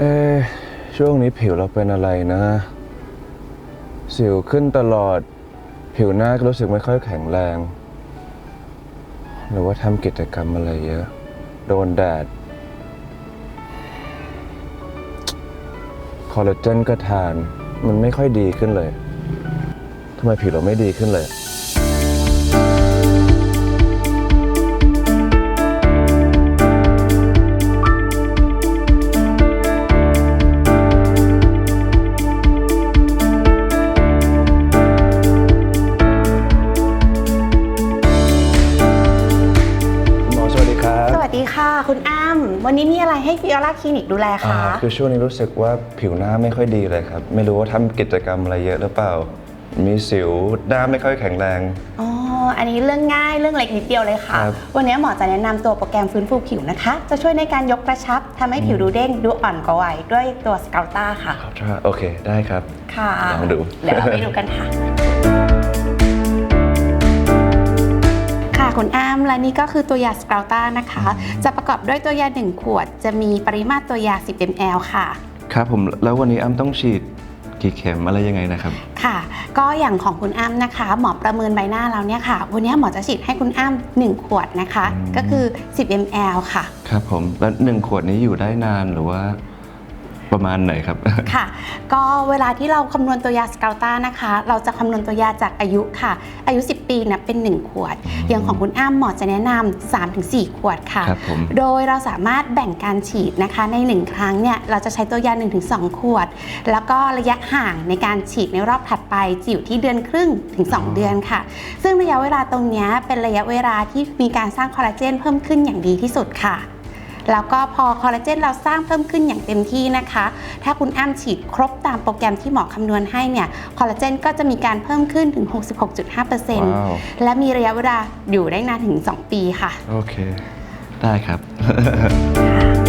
เอช่วงนี้ผิวเราเป็นอะไรนะ สิวขึ้นตลอด ผิวหน้าก็รู้สึกไม่ค่อยแข็งแรง หรือว่าทำกิจกรรมอะไรเยอะ โดนแดด คอลลาเจนก็ทาน มันไม่ค่อยดีขึ้นเลยทำไมผิวเราไม่ดีขึ้นเลย ดีค่ะ คุณอ้ำวันนี้มีอะไรให้ฟิออร่าคลินิกดูแลอ่าคะคือช่วงนี้รู้สึกว่าผิวหน้าไม่ค่อยดีเลยครับ ไม่รู้ว่าทำกิจกรรมอะไรเยอะหรือเปล่า มีสิวหน้าไม่ค่อยแข็งแรง อ๋ออันนี้เรื่องง่ายเรื่องเล็กนิดเดียวเลยค่ะ ครับ วันนี้หมอจะแนะนำตัวโปรแกรมฟื้นฟูผิวนะคะ จะช่วยในการยกกระชับทำให้ผิวดูเด้งดูอ่อนกว่าวัยด้วยตัวสเกลต้าค่ะ ครับโอเคได้ครับ ค่ะลองดู เดี๋ยวเราไปดูกันค่ะ ค่ะคุณอ้ำและนี่ก็คือตัวยาสเกลต้านะคะ จะประกอบด้วยตัวยา 1 ขวด จะมีปริมาตรตัวยา 10 ml ค่ะ ครับผมแล้ววันนี้อ้ำต้องฉีดกี่เข็มอะไรยังไงนะครับ ค่ะ ก็อย่างของคุณอ้ำนะคะ หมอประเมินใบหน้าแล้วเนี่ยค่ะ วันนี้หมอจะฉีดให้คุณอ้ำ1ขวดนะคะอืมก็คือ 10 ml ค่ะ ครับผมแล้วหนึ่งขวดนี้อยู่ได้นานหรือว่า ประมาณไหนครับ ค่ะ ก็เวลาที่เราคำนวณตัวยาสเกลต้านะคะ เราจะคำนวณตัวยาจากอายุค่ะ อายุ 10 ปีนะเป็น 1 ขวด อย่างของคุณอ้ำหมอจะแนะนำ3-4 ขวดค่ะ ครับผม โดยเราสามารถแบ่งการฉีดนะคะ ใน 1 ครั้งเนี่ยเราจะใช้ตัวยา 1-2 ขวด แล้วก็ระยะห่างในการฉีดในรอบถัดไปจะอยู่ที่เดือนครึ่งถึง 2 เดือนค่ะ ซึ่งระยะเวลาตรงเนี้ยเป็นระยะเวลาที่มีการสร้างคอลลาเจนเพิ่มขึ้นอย่างดีที่สุดค่ะ แล้วก็พอคอลลาเจนเราสร้างเพิ่มขึ้นอย่างเต็มที่นะคะ ถ้าคุณอ้ำฉีดครบตามโปรแกรมที่หมอคำนวณให้เนี่ยคอลลาเจนก็จะมีการเพิ่มขึ้นถึงว้าว66.5%และมีระยะเวลาอยู่ได้นานถึง 2 ปีค่ะ โอเค ได้ครับ